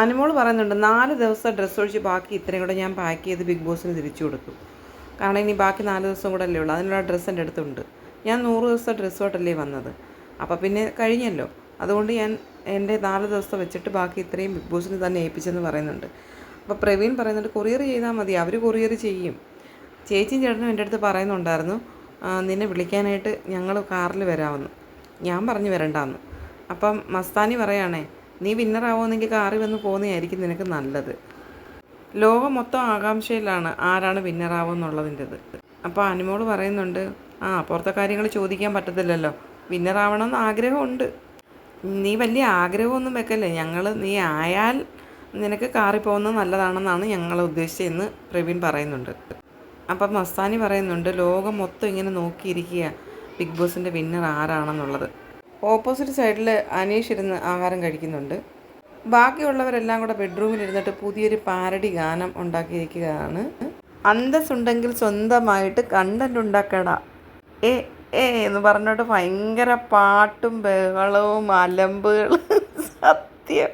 അനുമോൾ പറയുന്നുണ്ട് നാല് ദിവസം ഡ്രസ്സ് ഒഴിച്ച് ബാക്കി ഇത്രയും കൂടെ ഞാൻ പാക്ക് ചെയ്ത് ബിഗ് ബോസിന് തിരിച്ചു കൊടുക്കും കാരണം ഇനി ബാക്കി നാല് ദിവസം കൂടെ അല്ലേ ഉള്ളൂ. അതിനുള്ള ഡ്രസ്സ് എന്റെ അടുത്തുണ്ട്. ഞാൻ നൂറ് ദിവസത്തെ ഡ്രസ്സോട്ടല്ലേ വന്നത്. അപ്പോൾ പിന്നെ കഴിഞ്ഞല്ലോ. അതുകൊണ്ട് ഞാൻ എന്റെ നാല് ദിവസം വെച്ചിട്ട് ബാക്കി ഇത്രയും ബിഗ് ബോസിന് തന്നെ ഏൽപ്പിച്ചെന്ന് പറയുന്നുണ്ട്. അപ്പോൾ പ്രവീൺ പറയുന്നുണ്ട് കൊറിയർ ചെയ്താൽ മതി. അവർ കൊറിയർ ചെയ്യും. ചേച്ചിയും ചേട്ടനും എന്റെ അടുത്ത് പറയുന്നുണ്ടായിരുന്നു നിന്നെ വിളിക്കാനായിട്ട് ഞങ്ങൾ കാറിൽ വരാമെന്ന്. ഞാൻ പറഞ്ഞു വരണ്ടാന്ന്. അപ്പം മസ്താനി പറയാണേ നീ വിന്നറാവുമെന്നെങ്കിൽ കാറി വന്ന് പോകുന്നതായിരിക്കും നിനക്ക് നല്ലത്. ലോകം മൊത്തം ആകാംക്ഷയിലാണ് ആരാണ് വിന്നറാവുമെന്നുള്ളതിന്റെത് അപ്പോൾ അനുമോൾ പറയുന്നുണ്ട് ആ പുറത്തെ കാര്യങ്ങൾ ചോദിക്കാൻ പറ്റത്തില്ലല്ലോ. വിന്നറാവണമെന്ന് ആഗ്രഹമുണ്ട്. നീ വലിയ ആഗ്രഹമൊന്നും വെക്കല്ലേ. ഞങ്ങൾ നീ ആയാൽ നിനക്ക് കാറി പോകുന്നത് നല്ലതാണെന്നാണ് ഞങ്ങൾ ഉദ്ദേശിച്ചതെന്ന് പ്രവീൺ പറയുന്നുണ്ട്. അപ്പം മസ്താനി പറയുന്നുണ്ട് ലോകം മൊത്തം ഇങ്ങനെ നോക്കിയിരിക്കുക ബിഗ് ബോസിന്റെ വിന്നർ ആരാണെന്നുള്ളത്. ഓപ്പോസിറ്റ് സൈഡിൽ അനീഷ് ഇരുന്ന് ആഹാരം കഴിക്കുന്നുണ്ട്. ബാക്കിയുള്ളവരെല്ലാം കൂടെ ബെഡ്റൂമിൽ ഇരുന്നിട്ട് പുതിയൊരു പാരടി ഗാനം ഉണ്ടാക്കിയിരിക്കുകയാണ്. അന്തസ്സുണ്ടെങ്കിൽ സ്വന്തമായിട്ട് കണ്ടന്റ് ഉണ്ടാക്കടാ. ഏ ഏ എന്ന് പറഞ്ഞിട്ട് ഭയങ്കര പാട്ടും ബഹളവും അലമ്പുകളും സത്യം.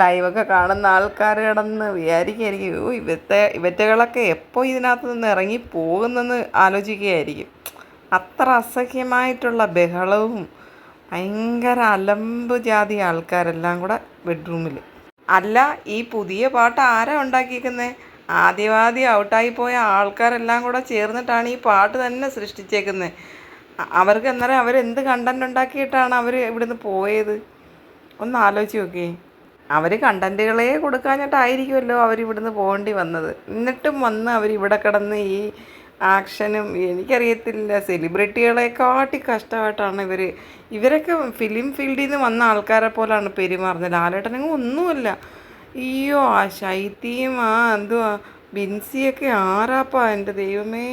ലൈവൊക്കെ കാണുന്ന ആൾക്കാർ കിടന്ന് വിചാരിക്കുകയായിരിക്കും. ഓ ഇവത്തെ ഇവറ്റകളൊക്കെ എപ്പോൾ ഇതിനകത്ത് നിന്ന് ഇറങ്ങി പോകുന്നെന്ന് ആലോചിക്കുകയായിരിക്കും. അത്ര അസഹ്യമായിട്ടുള്ള ബഹളവും ഭയങ്കര അലമ്പ് ജാതി ആൾക്കാരെല്ലാം കൂടെ ബെഡ്റൂമിൽ അല്ല ഈ പുതിയ പാട്ട് ആരാ ഉണ്ടാക്കിയിരിക്കുന്നത് ആദ്യവാദി ഔട്ടായി പോയ ആൾക്കാരെല്ലാം കൂടെ ചേർന്നിട്ടാണ് ഈ പാട്ട് തന്നെ സൃഷ്ടിച്ചേക്കുന്നത് അവർക്ക് അന്നേരം അവരെന്ത് കണ്ടന്റ് ഉണ്ടാക്കിയിട്ടാണ് അവർ ഇവിടുന്ന് പോയത്? ഒന്ന് ആലോചിച്ച് നോക്കിയേ. അവർ കണ്ടന്റുകളെ കൊടുക്കാഞ്ഞിട്ടായിരിക്കുമല്ലോ അവർ ഇവിടുന്ന് പോകേണ്ടി വന്നത്. എന്നിട്ടും വന്ന് അവർ ഇവിടെ കിടന്ന് ഈ ആക്ഷനും എനിക്കറിയത്തില്ല. സെലിബ്രിറ്റികളെ കാട്ടി കഷ്ടമായിട്ടാണ് ഇവർ ഇവരൊക്കെ ഫിലിം ഫീൽഡിൽ നിന്ന് വന്ന ആൾക്കാരെ പോലാണ് പെരുമാറുന്നത്. ലാലേട്ടനങ്ങ് ഒന്നുമില്ല. അയ്യോ ആ ശൈത്യം ആ എന്തുവാ ബിൻസിയൊക്കെ ആരാപ്പാ എന്റെ ദൈവമേ.